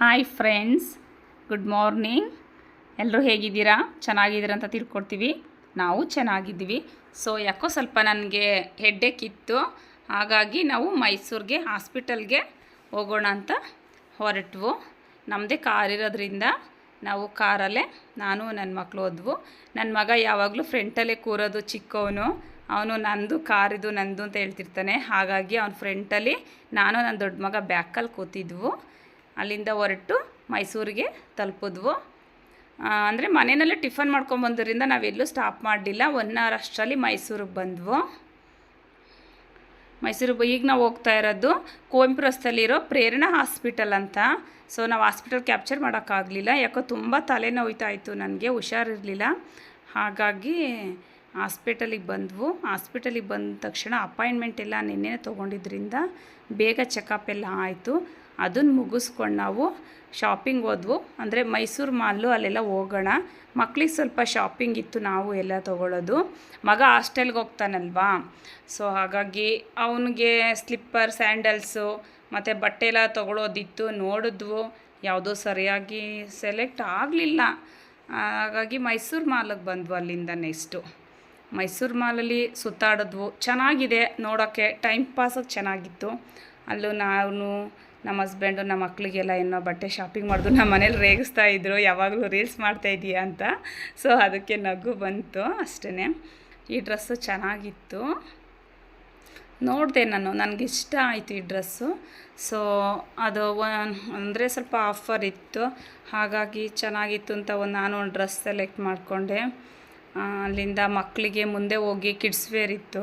Hi friends good morning ಎಲ್ಲರೂ ಹೇಗಿದ್ದೀರಾ? ಚೆನ್ನಾಗಿದ್ದೀರಾ ಅಂತ ತಿಳ್ಕೊಡ್ತೀವಿ. ನಾವು ಚೆನ್ನಾಗಿದ್ದೀವಿ. ಸೊ ಯಾಕೋ ಸ್ವಲ್ಪ ನನಗೆ ಹೆಡ್ಡೇಕ್ ಇತ್ತು. ಹಾಗಾಗಿ ನಾವು ಮೈಸೂರಿಗೆ ಹಾಸ್ಪಿಟಲ್ಗೆ ಹೋಗೋಣ ಅಂತ ಹೊರಟ್ವು. ನಮ್ಮದೇ ಕಾರ್ ಇರೋದ್ರಿಂದ ನಾವು ಕಾರಲ್ಲೇ ನಾನು ನನ್ನ ಮಕ್ಕಳು ಹೋದ್ವು. ನನ್ನ ಮಗ ಯಾವಾಗಲೂ ಫ್ರೆಂಟಲ್ಲೇ ಕೂರೋದು ಚಿಕ್ಕವನು. ಅವನು ನಂದು ಕಾರಿದು ನಂದು ಅಂತ ಹೇಳ್ತಿರ್ತಾನೆ. ಹಾಗಾಗಿ ಅವನ ಫ್ರೆಂಟಲ್ಲಿ ನಾನು ನನ್ನ ದೊಡ್ಡ ಮಗ ಬ್ಯಾಕಲ್ಲಿ ಕೂತಿದ್ವು. ಅಲ್ಲಿಂದ ಹೊರಟು ಮೈಸೂರಿಗೆ ತಲುಪಿದ್ವು. ಅಂದರೆ ಮನೆಯಲ್ಲೇ ಟಿಫನ್ ಮಾಡ್ಕೊಂಬಂದ್ರಿಂದ ನಾವೆಲ್ಲೂ ಸ್ಟಾಪ್ ಮಾಡಲಿಲ್ಲ. ಒನ್ ಅವರ್ ಅಷ್ಟರಲ್ಲಿ ಮೈಸೂರಿಗೆ ಬಂದ್ವು. ಮೈಸೂರಿಗೆ ಈಗ ನಾವು ಹೋಗ್ತಾ ಇರೋದು ಕುವೆಂಪು ರಸ್ತೆಯಲ್ಲಿರೋ ಪ್ರೇರಣಾ ಹಾಸ್ಪಿಟಲ್ ಅಂತ. ಸೊ ನಾವು ಹಾಸ್ಪಿಟಲ್ ಕ್ಯಾಪ್ಚರ್ ಮಾಡೋಕ್ಕಾಗಲಿಲ್ಲ. ಯಾಕೋ ತುಂಬ ತಲೆನೋಯ್ತಾ ಇತ್ತು ನನಗೆ ಹುಷಾರಿರಲಿಲ್ಲ. ಹಾಗಾಗಿ ಹಾಸ್ಪಿಟಲಿಗೆ ಬಂದ್ವು. ಹಾಸ್ಪಿಟಲಿಗೆ ಬಂದ ತಕ್ಷಣ ಅಪಾಯಿಂಟ್ಮೆಂಟ್ ಎಲ್ಲ ನಿನ್ನೆ ತೊಗೊಂಡಿದ್ರಿಂದ ಬೇಗ ಚೆಕಪ್ ಎಲ್ಲ ಆಯಿತು. ಅದನ್ನು ಮುಗಿಸ್ಕೊಂಡು ನಾವು ಶಾಪಿಂಗ್ ಹೋದ್ವು. ಅಂದರೆ ಮೈಸೂರು ಮಾಲು ಅಲ್ಲೆಲ್ಲ ಹೋಗೋಣ. ಮಕ್ಳಿಗೆ ಸ್ವಲ್ಪ ಶಾಪಿಂಗ್ ಇತ್ತು, ನಾವು ಎಲ್ಲ ತೊಗೊಳೋದು. ಮಗ ಹಾಸ್ಟೆಲ್ಗೆ ಹೋಗ್ತಾನಲ್ವಾ? ಸೊ ಹಾಗಾಗಿ ಅವನಿಗೆ ಸ್ಲಿಪ್ಪರ್ ಸ್ಯಾಂಡಲ್ಸು ಮತ್ತು ಬಟ್ಟೆ ಎಲ್ಲ ತೊಗೊಳೋದಿತ್ತು. ನೋಡಿದ್ವು. ಯಾವುದೋ ಸರಿಯಾಗಿ ಸೆಲೆಕ್ಟ್ ಆಗಲಿಲ್ಲ. ಹಾಗಾಗಿ ಮೈಸೂರು ಮಾಲಿಗೆ ಬಂದ್ವು ಅಲ್ಲಿಂದ ನೆಕ್ಸ್ಟು ಮೈಸೂರು ಮಾಲಲ್ಲಿ ಸುತ್ತಾಡಿದ್ವು. ಚೆನ್ನಾಗಿದೆ. ನೋಡೋಕ್ಕೆ ಟೈಮ್ ಪಾಸಾಗಿ ಚೆನ್ನಾಗಿತ್ತು. ಅಲ್ಲೂ ನಾನು ನಮ್ಮ ಹಸ್ಬೆಂಡು ನಮ್ಮ ಮಕ್ಕಳಿಗೆಲ್ಲ ಏನೋ ಬಟ್ಟೆ ಶಾಪಿಂಗ್ ಮಾಡಿದ್ರು ನಮ್ಮ ಮನೇಲಿ ರೇಗಿಸ್ತಾ ಇದ್ರು. ಯಾವಾಗಲೂ ರೀಲ್ಸ್ ಮಾಡ್ತಾ ಇದೀಯಾ ಅಂತ. ಸೊ ಅದಕ್ಕೆ ನಗು ಬಂತು ಅಷ್ಟೇ ಈ ಡ್ರೆಸ್ಸು ಚೆನ್ನಾಗಿತ್ತು. ನೋಡಿದೆ ನಾನು. ನನಗೆ ಇಷ್ಟ ಆಯಿತು ಈ ಡ್ರೆಸ್ಸು ಸೊ ಅದು ಅಂದರೆ ಸ್ವಲ್ಪ ಆಫರ್ ಇತ್ತು. ಹಾಗಾಗಿ ಚೆನ್ನಾಗಿತ್ತು ಅಂತ ಒಂದು ನಾನು ಒಂದು ಡ್ರೆಸ್ ಸೆಲೆಕ್ಟ್ ಮಾಡಿಕೊಂಡೆ. ಅಲ್ಲಿಂದ ಮಕ್ಕಳಿಗೆ ಮುಂದೆ ಹೋಗಿ ಕಿಡ್ಸ್ ವೇರ್ ಇತ್ತು.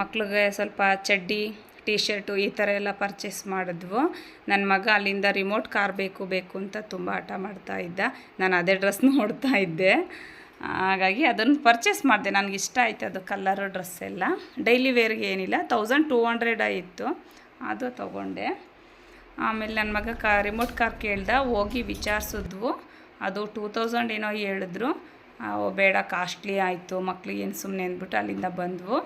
ಮಕ್ಕಳಿಗೆ ಸ್ವಲ್ಪ ಚಡ್ಡಿ ಟೀ ಶರ್ಟು ಈ ಥರ ಎಲ್ಲ ಪರ್ಚೇಸ್ ಮಾಡಿದ್ವು. ನನ್ನ ಮಗ ಅಲ್ಲಿಂದ ರಿಮೋಟ್ ಕಾರ್ ಬೇಕು ಬೇಕು ಅಂತ ತುಂಬ ಹಠ ಮಾಡ್ತಾ ಇದ್ದ. ನಾನು ಅದೇ ಡ್ರೆಸ್ ನೋಡ್ತಾ ಇದ್ದೆ. ಹಾಗಾಗಿ ಅದನ್ನು ಪರ್ಚೇಸ್ ಮಾಡಿದೆ. ನನಗೆ ಇಷ್ಟ ಆಯಿತು ಅದು ಕಲ್ಲರು ಡ್ರೆಸ್ ಎಲ್ಲ. ಡೈಲಿ ವೇರ್ಗೆ ಏನಿಲ್ಲ ತೌಸಂಡ್ ಟೂ ಹಂಡ್ರೆಡ್ ಆಯಿತು. ಅದು ತೊಗೊಂಡೆ. ಆಮೇಲೆ ನನ್ನ ಮಗ ಕಾ ರಿಮೋಟ್ ಕಾರ್ ಕೇಳ್ದ, ಹೋಗಿ ವಿಚಾರಿಸಿದ್ವು. ಅದು ಟೂ ತೌಸಂಡ್ ಏನೋ ಹೇಳಿದ್ರು. ಬೇಡ ಕಾಸ್ಟ್ಲಿ ಆಯಿತು, ಮಕ್ಳಿಗೆ ಏನು ಸುಮ್ಮನೆ ಅಂದ್ಬಿಟ್ಟು ಅಲ್ಲಿಂದ ಬಂದವು.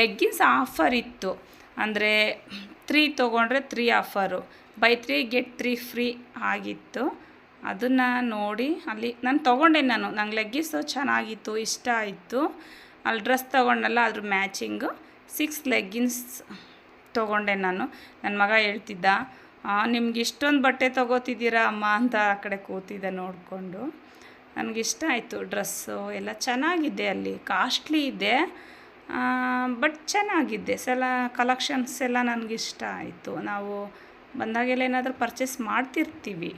ಲೆಗ್ಗಿನ್ಸ್ ಆಫರ್ ಇತ್ತು. ಅಂದರೆ ತ್ರೀ ತೊಗೊಂಡ್ರೆ three offer buy three get three free ಆಗಿತ್ತು. ಅದನ್ನು ನೋಡಿ ಅಲ್ಲಿ ನಾನು ತೊಗೊಂಡೆ ನಾನು. ನಂಗೆ ಲೆಗ್ಗಿಸು ಚೆನ್ನಾಗಿತ್ತು, ಇಷ್ಟ ಆಯಿತು. ಅಲ್ಲಿ ಡ್ರೆಸ್ ತೊಗೊಂಡಲ್ಲ ಅದ್ರ ಮ್ಯಾಚಿಂಗು ಸಿಕ್ಸ್ ಲೆಗ್ಗಿನ್ಸ್ ತೊಗೊಂಡೆ ನಾನು. ನನ್ನ ಮಗ ಹೇಳ್ತಿದ್ದ ನಿಮ್ಗೆ ಇಷ್ಟೊಂದು ಬಟ್ಟೆ ತೊಗೋತಿದ್ದೀರಾ ಅಮ್ಮ? ಅಂತ ಆ ಕಡೆ ಕೂತಿದ್ದೆ ನೋಡಿಕೊಂಡು. ನನಗಿಷ್ಟ ಆಯಿತು ಡ್ರೆಸ್ಸು. ಎಲ್ಲ ಚೆನ್ನಾಗಿದೆ ಅಲ್ಲಿ. ಕಾಸ್ಟ್ಲಿ ಇದೆ. ಬಟ್ ಚೆನ್ನಾಗಿದೆ. ಸಲ ಕಲೆಕ್ಷನ್ಸ್ ಎಲ್ಲ ನನಗಿಷ್ಟ ಆಯಿತು. ನಾವು ಬಂದಾಗೆಲ್ಲ ಏನಾದರೂ ಪರ್ಚೇಸ್ ಮಾಡ್ತಿರ್ತೀವಿ.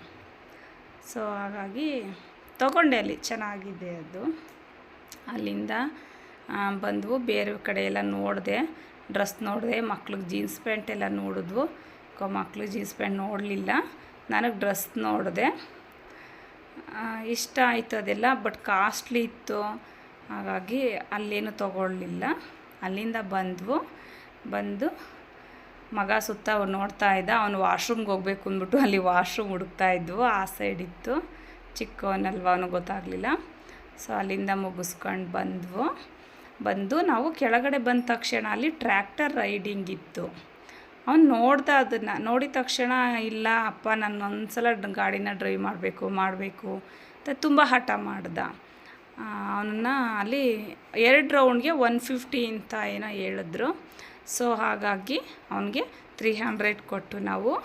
ಸೊ ಹಾಗಾಗಿ ತೊಗೊಂಡೆ ಅಲ್ಲಿ. ಚೆನ್ನಾಗಿದೆ ಅದು. ಅಲ್ಲಿಂದ ಬಂದವು ಬೇರೆ ಕಡೆ ಎಲ್ಲ ನೋಡಿದೆ. ಡ್ರೆಸ್ ನೋಡಿದೆ. ಮಕ್ಳಿಗೆ ಜೀನ್ಸ್ ಪ್ಯಾಂಟ್ ಎಲ್ಲ ನೋಡಿದ್ವು. ಮಕ್ಳಿಗೆ ಜೀನ್ಸ್ ಪ್ಯಾಂಟ್ ನೋಡಲಿಲ್ಲ. ನನಗೆ ಡ್ರೆಸ್ ನೋಡಿದೆ. ಇಷ್ಟ ಆಯಿತು ಅದೆಲ್ಲ ಬಟ್ ಕಾಸ್ಟ್ಲಿ ಇತ್ತು. ಹಾಗಾಗಿ ಅಲ್ಲೇನು ತೊಗೊಳ್ಳಿಲ್ಲ. ಅಲ್ಲಿಂದ ಬಂದವು. ಬಂದು ಮಗ ಸುತ್ತ ನೋಡ್ತಾ ಇದ್ದ. ಅವನು ವಾಶ್ರೂಮ್ಗೆ ಹೋಗ್ಬೇಕು ಅಂದ್ಬಿಟ್ಟು ಅಲ್ಲಿ ವಾಶ್ರೂಮ್ ಹುಡುಕ್ತಾ ಇದ್ವು. ಆ ಸೈಡ್ ಇತ್ತು. ಚಿಕ್ಕವನಲ್ವ ಅವನು ಗೊತ್ತಾಗಲಿಲ್ಲ. ಸೊ ಅಲ್ಲಿಂದ ಮುಗಿಸ್ಕೊಂಡು ಬಂದ್ವು. ಬಂದು ನಾವು ಕೆಳಗಡೆ ಬಂದ ತಕ್ಷಣ ಅಲ್ಲಿ ಟ್ರ್ಯಾಕ್ಟರ್ ರೈಡಿಂಗ್ ಇತ್ತು. ಅವನು ನೋಡ್ದ ಅದನ್ನು, ನೋಡಿದ ತಕ್ಷಣ ಇಲ್ಲ, ಅಪ್ಪ, ನಾನು ಒಂದು ಸಲ ಗಾಡಿನ ಡ್ರೈವ್ ಮಾಡಬೇಕು ಮಾಡಬೇಕು ಅಂತ ತುಂಬ ಹಠ ಮಾಡ್ದ. ಅವನನ್ನು ಅಲ್ಲಿ ಎರಡು ರೌಂಡ್ಗೆ ಒನ್ ಫಿಫ್ಟಿ ಅಂತ ಏನೋ ಹೇಳಿದ್ರು. ಸೊ, ಹಾಗಾಗಿ ಅವನಿಗೆ ತ್ರೀ ಹಂಡ್ರೆಡ್ ಕೊಟ್ಟು ನಾವು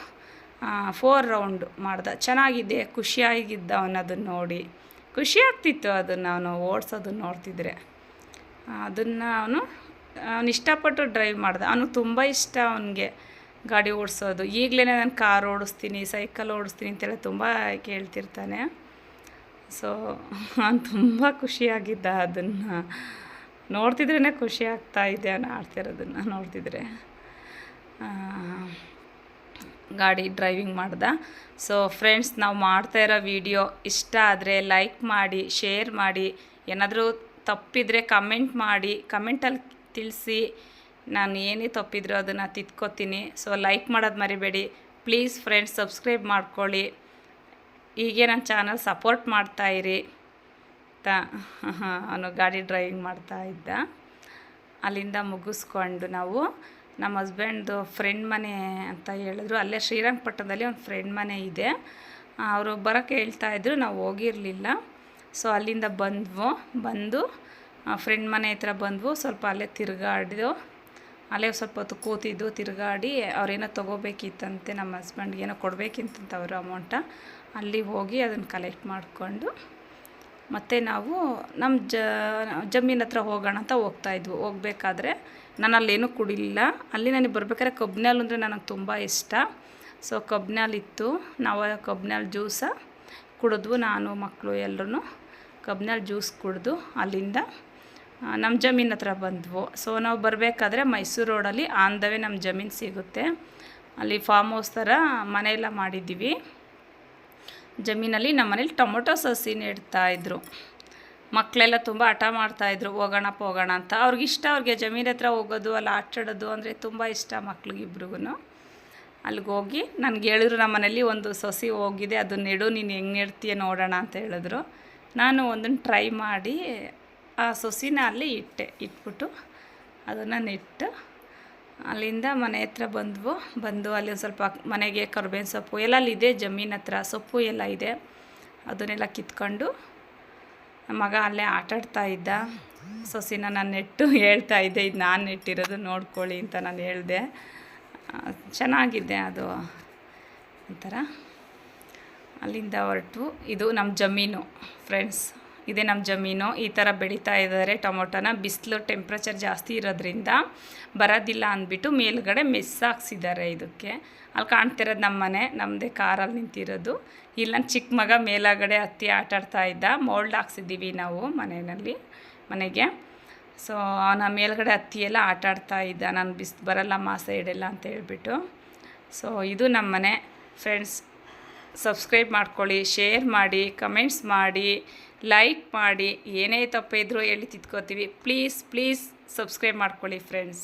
ಫೋರ್ ರೌಂಡ್ ಮಾಡ್ದ. ಚೆನ್ನಾಗಿದೆ, ಖುಷಿಯಾಗಿದ್ದ ಅವನದನ್ನು ನೋಡಿ. ಖುಷಿ ಆಗ್ತಿತ್ತು ಅದನ್ನು ಅವನು ಓಡಿಸೋದನ್ನು ನೋಡ್ತಿದ್ರೆ. ಅದನ್ನು ಅವನು ಅವನು ಇಷ್ಟಪಟ್ಟು ಡ್ರೈವ್ ಮಾಡ್ದೆ. ಅವನು ತುಂಬ ಇಷ್ಟ ಅವನಿಗೆ ಗಾಡಿ ಓಡಿಸೋದು. ಈಗಲೇ ನಾನು ಕಾರ್ ಓಡಿಸ್ತೀನಿ, ಸೈಕಲ್ ಓಡಿಸ್ತೀನಿ ಅಂತೆಲ್ಲ ತುಂಬ ಕೇಳ್ತಿರ್ತಾನೆ. ಸೊ ನಾನು ತುಂಬ ಖುಷಿಯಾಗಿದ್ದ ಅದನ್ನು ನೋಡ್ತಿದ್ರೇ ಖುಷಿ ಆಗ್ತಾ ಇದೆ ಆಡ್ತಿರೋದನ್ನು ನೋಡ್ತಿದ್ರೆ. ಗಾಡಿ ಡ್ರೈವಿಂಗ್ ಮಾಡ್ದೆ. ಸೊ ಫ್ರೆಂಡ್ಸ್ ನಾವು ಮಾಡ್ತಾ ಇರೋ ವಿಡಿಯೋ ಇಷ್ಟ ಆದರೆ ಲೈಕ್ ಮಾಡಿ ಶೇರ್ ಮಾಡಿ, ಏನಾದರೂ ತಪ್ಪಿದರೆ ಕಮೆಂಟ್ ಮಾಡಿ ಕಮೆಂಟಲ್ಲಿ ತಿಳಿಸಿ ನಾನು ಏನೇ ತಪ್ಪಿದ್ರು ಅದನ್ನು ತಿದ್ಕೋತೀನಿ ಸೊ ಲೈಕ್ ಮಾಡೋದು ಮರಿಬೇಡಿ. ಪ್ಲೀಸ್ ಫ್ರೆಂಡ್ಸ್ ಸಬ್ಸ್ಕ್ರೈಬ್ ಮಾಡ್ಕೊಳ್ಳಿ. ಹೀಗೆ ನನ್ನ ಚಾನಲ್ ಸಪೋರ್ಟ್ ಮಾಡ್ತಾಯಿರಿ ತ ಅವನು ಗಾಡಿ ಡ್ರೈವಿಂಗ್ ಮಾಡ್ತಾ ಇದ್ದ. ಅಲ್ಲಿಂದ ಮುಗಿಸ್ಕೊಂಡು ನಾವು ನಮ್ಮ ಹಸ್ಬೆಂಡ್ದು ಫ್ರೆಂಡ್ ಮನೆ ಅಂತ ಹೇಳಿದ್ರು. ಅಲ್ಲೇ ಶ್ರೀರಂಗಪಟ್ಟಣದಲ್ಲಿ ಒಂದು ಫ್ರೆಂಡ್ ಮನೆ ಇದೆ. ಅವರು ಬರೋಕ್ಕೆ ಇದ್ದರು ನಾವು ಹೋಗಿರಲಿಲ್ಲ. ಸೊ ಅಲ್ಲಿಂದ ಬಂದ್ವು, ಬಂದು ಫ್ರೆಂಡ್ ಮನೆ ಹತ್ರ ಬಂದ್ವು. ಸ್ವಲ್ಪ ಅಲ್ಲೇ ತಿರುಗಾಡಿದು ಅಲ್ಲೇ ಸ್ವಲ್ಪ ಹೊತ್ತು ಕೂತಿದ್ದು, ತಿರುಗಾಡಿ ಅವ್ರೇನೋ ತೊಗೋಬೇಕಿತ್ತಂತೆ ನಮ್ಮ ಹಸ್ಬೆಂಡ್ಗೆ ಏನೋ ಕೊಡಬೇಕಿತ್ತಂತ ಅವರು ಅಮೌಂಟ ಅಲ್ಲಿ ಹೋಗಿ ಅದನ್ನು ಕಲೆಕ್ಟ್ ಮಾಡಿಕೊಂಡು ಮತ್ತು ನಾವು ನಮ್ಮ ಜ, ಜಮೀನ್ ಹತ್ರ ಹೋಗೋಣ ಅಂತ ಹೋಗ್ತಾಯಿದ್ವು ಹೋಗಬೇಕಾದ್ರೆ ನಾನು ಅಲ್ಲೇನೂ ಕುಡಿಲಿಲ್ಲ ಅಲ್ಲಿ ನನಗೆ ಬರ್ಬೇಕಾದ್ರೆ ಕಬ್ಬಿನಾಲ್ ಅಂದರೆ ನನಗೆ ತುಂಬ ಇಷ್ಟ. ಸೊ ಕಬ್ಬಿನಾಲ್ ಇತ್ತು. ನಾವು ಕಬ್ಬಿನಾಲ್ ಜ್ಯೂಸ ಕುಡಿದ್ವು ನಾನು ಮಕ್ಕಳು ಎಲ್ಲರೂ ಕಬ್ಬಿನಲ್ ಜ್ಯೂಸ್ ಕುಡಿದು ಅಲ್ಲಿಂದ ನಮ್ಮ ಜಮೀನ್ ಹತ್ರ ಬಂದ್ವು. ಸೊ ನಾವು ಬರಬೇಕಾದ್ರೆ ಮೈಸೂರು ರೋಡಲ್ಲಿ ಆನ್ ದ ವೇ ನಮ್ಮ ಜಮೀನು ಸಿಗುತ್ತೆ. ಅಲ್ಲಿ ಫಾರ್ಮ್ ಹೌಸ್ ಥರ ಮನೆಯೆಲ್ಲ ಮಾಡಿದ್ದೀವಿ. ಜಮೀನಲ್ಲಿ ನಮ್ಮ ಮನೇಲಿ ಟೊಮೊಟೊ ಸಸಿ ನೆಡ್ತಾಯಿದ್ರು ಮಕ್ಕಳೆಲ್ಲ ತುಂಬ ಹಠ ಮಾಡ್ತಾಯಿದ್ರು ಹೋಗೋಣಪ್ಪ ಹೋಗೋಣ ಅಂತ. ಅವ್ರಿಗಿಷ್ಟ ಅವ್ರಿಗೆ ಜಮೀನ್ ಹತ್ರ ಹೋಗೋದು, ಅಲ್ಲಿ ಆಟಾಡೋದು ಅಂದರೆ ತುಂಬ ಇಷ್ಟ ಮಕ್ಳಿಗಿಬ್ರಿಗೂ ಅಲ್ಲಿಗೆ ಹೋಗಿ ನನಗೆ ಹೇಳಿದ್ರು ನಮ್ಮ ಮನೇಲಿ ಒಂದು ಸಸಿ ಹೋಗಿದೆ ಅದು ನೆಡು, ನೀನು ಹೆಂಗೆ ನೆಡ್ತೀಯ ನೋಡೋಣ ಅಂತ ಹೇಳಿದ್ರು. ನಾನು ಒಂದನ್ನು ಟ್ರೈ ಮಾಡಿ ಆ ಸೊಸಿನ ಅಲ್ಲಿ ಇಟ್ಟೆ, ಇಟ್ಬಿಟ್ಟು ಅದನ್ನು ನೆಟ್ಟು ಅಲ್ಲಿಂದ ಮನೆ ಹತ್ರ ಬಂದ್ವು. ಬಂದು ಅಲ್ಲಿ ಒಂದು ಸ್ವಲ್ಪ ಮನೆಗೆ ಕರ್ಬೇವಿನ ಸೊಪ್ಪು ಎಲ್ಲ ಅಲ್ಲಿದೆ ಜಮೀನ್ ಹತ್ರ ಸೊಪ್ಪು ಎಲ್ಲ ಇದೆ. ಅದನ್ನೆಲ್ಲ ಕಿತ್ಕೊಂಡು ಮಗ ಅಲ್ಲೇ ಆಟಾಡ್ತಾ ಇದ್ದ. ಸೊಸಿನ ನಾನು ನೆಟ್ಟು ಹೇಳ್ತಾ ಇದ್ದೆ, ಇದು ನಾನು ನೆಟ್ಟಿರೋದು ನೋಡ್ಕೊಳ್ಳಿ ಅಂತ ನಾನು ಹೇಳಿದೆ. ಚೆನ್ನಾಗಿದೆ ಅದು ಒಂಥರ. ಅಲ್ಲಿಂದ ಹೊರಟು ಇದು ನಮ್ಮ ಜಮೀನು ಫ್ರೆಂಡ್ಸ್ ಇದೇ ನಮ್ಮ ಜಮೀನು. ಈ ಥರ ಬೆಳೀತಾ ಇದ್ದಾರೆ ಟೊಮೊಟೊನ. ಬಿಸಿಲು ಟೆಂಪ್ರೇಚರ್ ಜಾಸ್ತಿ ಇರೋದ್ರಿಂದ ಬರೋದಿಲ್ಲ ಅಂದ್ಬಿಟ್ಟು ಮೇಲುಗಡೆ ಮೆಸ್ ಹಾಕ್ಸಿದ್ದಾರೆ ಇದಕ್ಕೆ. ಅಲ್ಲಿ ಕಾಣ್ತಿರೋದು ನಮ್ಮ ಮನೆ ನಮ್ಮದೇ ಕಾರಲ್ಲಿ ನಿಂತಿರೋದು. ಇಲ್ಲಿ ನನ್ನ ಚಿಕ್ಕ ಮಗ ಮೇಲಗಡೆ ಹತ್ತಿ ಆಟಾಡ್ತಾ ಇದ್ದ. ಮೋಲ್ಡ್ ಹಾಕ್ಸಿದ್ದೀವಿ ನಾವು ಮನೆಯಲ್ಲಿ, ಮನೆಗೆ. ಸೊ ಅವನ ಮೇಲುಗಡೆ ಹತ್ತಿ ಎಲ್ಲ ಆಟಾಡ್ತಾ ಇದ್ದ. ನಾನು ಬಿಸ್, ಬರಲ್ಲಮ್ಮ ಸೈಡೆಲ್ಲ ಅಂತ ಹೇಳ್ಬಿಟ್ಟು. ಸೊ ಇದು ನಮ್ಮ ಮನೆ ಫ್ರೆಂಡ್ಸ್ ಸಬ್ಸ್ಕ್ರೈಬ್ ಮಾಡ್ಕೊಳ್ಳಿ, ಶೇರ್ ಮಾಡಿ, ಕಮೆಂಟ್ಸ್ ಮಾಡಿ, ಲೈಕ್ ಮಾಡಿ, ಏನೇ ತಪ್ಪಿದ್ರೂ ಹೇಳಿ ತಿದ್ಕೋತೀವಿ. ಪ್ಲೀಸ್ ಪ್ಲೀಸ್ ಸಬ್ಸ್ಕ್ರೈಬ್ ಮಾಡ್ಕೊಳ್ಳಿ, ಫ್ರೆಂಡ್ಸ್.